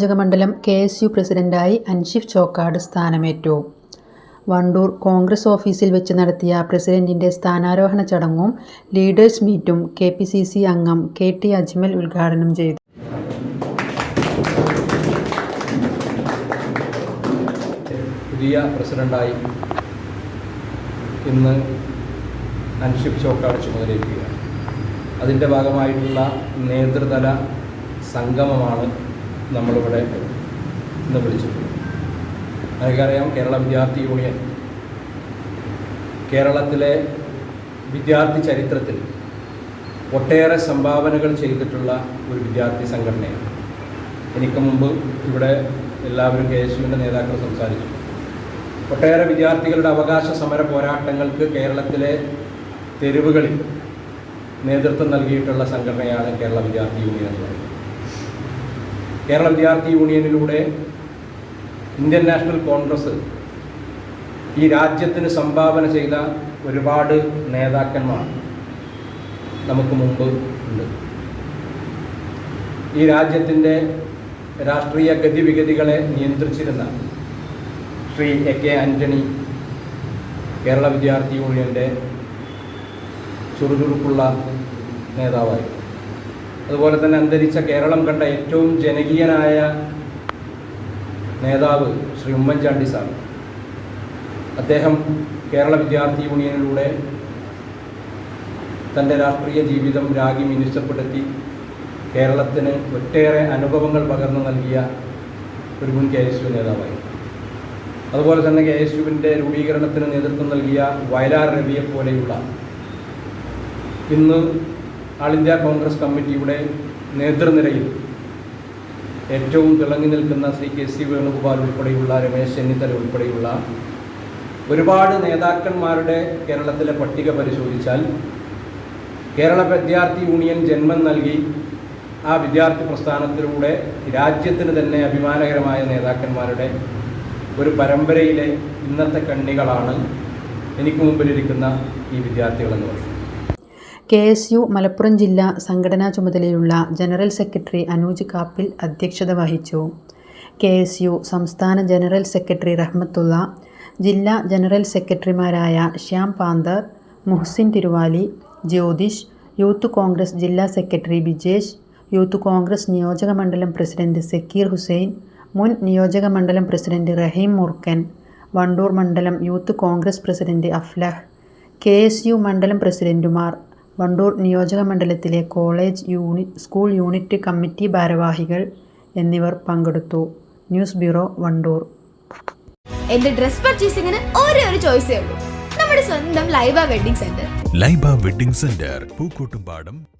നിയോജക മണ്ഡലം K S U പ്രസിഡന്റായി അൻഷിഫ് ചോക്കാട് സ്ഥാനമേറ്റു. വണ്ടൂർ കോൺഗ്രസ് ഓഫീസിൽ വെച്ച് നടത്തിയ പ്രസിഡന്റിന്റെ സ്ഥാനാരോഹണ ചടങ്ങും ലീഡേഴ്സ് മീറ്റും കെ പി സി സി അംഗം കെ ടി അജ്മൽ ഉദ്ഘാടനം ചെയ്തു. പുതിയ പ്രസിഡന്റായി ഇന്ന് അൻഷിഫ് ചോക്കാട് ചുമതലയേൽക്കുകയാണ്. അതിന്റെ ഭാഗമായിട്ടുള്ള നേതൃതല സംഗമമാണ് നമ്മളിവിടെ ഇന്ന് വിളിച്ചിട്ടുണ്ട്. നിങ്ങൾക്കറിയാം കേരള വിദ്യാർത്ഥി യൂണിയൻ കേരളത്തിലെ വിദ്യാർത്ഥി ചരിത്രത്തിൽ ഒട്ടേറെ സംഭാവനകൾ ചെയ്തിട്ടുള്ള ഒരു വിദ്യാർത്ഥി സംഘടനയാണ്. എനിക്ക് മുമ്പ് ഇവിടെ എല്ലാവരും കെ എസ് യുവിന്റെ നേതാക്കൾ സംസാരിച്ചു. ഒട്ടേറെ വിദ്യാർത്ഥികളുടെ അവകാശ സമര പോരാട്ടങ്ങൾക്ക് കേരളത്തിലെ തെരുവുകളിൽ നേതൃത്വം നൽകിയിട്ടുള്ള സംഘടനയാണ് കേരള വിദ്യാർത്ഥി യൂണിയൻ എന്ന് പറയുന്നത്. കേരള വിദ്യാർത്ഥി യൂണിയനിലൂടെ ഇന്ത്യൻ നാഷണൽ കോൺഗ്രസ് ഈ രാജ്യത്തിന് സംഭാവന ചെയ്ത ഒരുപാട് നേതാക്കന്മാർ നമുക്ക് മുമ്പ് ഉണ്ട്. ഈ രാജ്യത്തിന്റെ രാഷ്ട്രീയ ഗതിവിഗതികളെ നിയന്ത്രിച്ചിരുന്ന ശ്രീ എ കെ ആന്റണി കേരള വിദ്യാർത്ഥി യൂണിയന്റെ ചുറുചുറുക്കുള്ള നേതാവായി അതുപോലെ തന്നെ അന്തരിച്ച കേരളം കണ്ട ഏറ്റവും ജനകീയനായ നേതാവ് ശ്രീ ഉമ്മൻചാണ്ടി സാർ. അദ്ദേഹം കേരള വിദ്യാർത്ഥി യൂണിയനിലൂടെ തന്റെ രാഷ്ട്രീയ ജീവിതം രാഗി മിനിച്ചപ്പെടുത്തി കേരളത്തിന് ഒട്ടേറെ അനുഭവങ്ങൾ പകർന്നു നൽകിയ ഒരു മുൻ കെ എസ് യു നേതാവായി. അതുപോലെ തന്നെ കെ എസ് യുവിന്റെ രൂപീകരണത്തിന് നേതൃത്വം നൽകിയ വയലാർ രവിയെ പോലെയുള്ള ഇന്ന് ആൾ ഇന്ത്യ കോൺഗ്രസ് കമ്മിറ്റിയുടെ നേതൃനിരയിൽ ഏറ്റവും തിളങ്ങി നിൽക്കുന്ന ശ്രീ കെ സി വേണുഗോപാൽ ഉൾപ്പെടെയുള്ള രമേശ് ചെന്നിത്തല ഉൾപ്പെടെയുള്ള ഒരുപാട് നേതാക്കന്മാരുടെ കേരളത്തിലെ പട്ടിക പരിശോധിച്ചാൽ കേരള വിദ്യാർത്ഥി യൂണിയൻ ജന്മം നൽകി ആ വിദ്യാർത്ഥി പ്രസ്ഥാനത്തിലൂടെ രാജ്യത്തിന് തന്നെ അഭിമാനകരമായ നേതാക്കന്മാരുടെ ഒരു പരമ്പരയിലെ ഇന്നത്തെ കണ്ണികളാണ് എനിക്ക് മുമ്പിലിരിക്കുന്ന ഈ വിദ്യാർത്ഥികളെന്ന് പറയുന്നത്. കെ എസ് യു മലപ്പുറം ജില്ലാ സംഘടനാ ചുമതലയുള്ള ജനറൽ സെക്രട്ടറി അനൂജ് കാപ്പിൽ അധ്യക്ഷത വഹിച്ചു. കെ എസ് യു സംസ്ഥാന ജനറൽ സെക്രട്ടറി റഹ്മത്തുള്ള ജില്ലാ ജനറൽ സെക്രട്ടറിമാരായ ശ്യാം പാന്തർ മുഹ്സിൻ തിരുവാലി ജ്യോതിഷ് യൂത്ത് കോൺഗ്രസ് ജില്ലാ സെക്രട്ടറി ബിജേഷ് യൂത്ത് കോൺഗ്രസ് നിയോജക മണ്ഡലം പ്രസിഡന്റ് സക്കീർ ഹുസൈൻ മുൻ നിയോജക മണ്ഡലം പ്രസിഡന്റ് റഹീം മുർക്കൻ വണ്ടൂർ മണ്ഡലം youth Congress president Aflah K S U മണ്ഡലം പ്രസിഡന്റുമാർ വണ്ടൂർ നിയോജക മണ്ഡലത്തിലെ college unit school unit committee ഭാരവാഹികൾ എന്നിവർ പങ്കെടുത്തു. News bureau Wandoor. എന്റെ ഡ്രസ് പർച്ചേസിംഗിന് ഒരേ ഒരു ചോയ്സേ ഉള്ളൂ. നമ്മുടെ സ്വന്തം Laiba wedding centre. Laiba wedding centre Pookkottumpadam Wandoor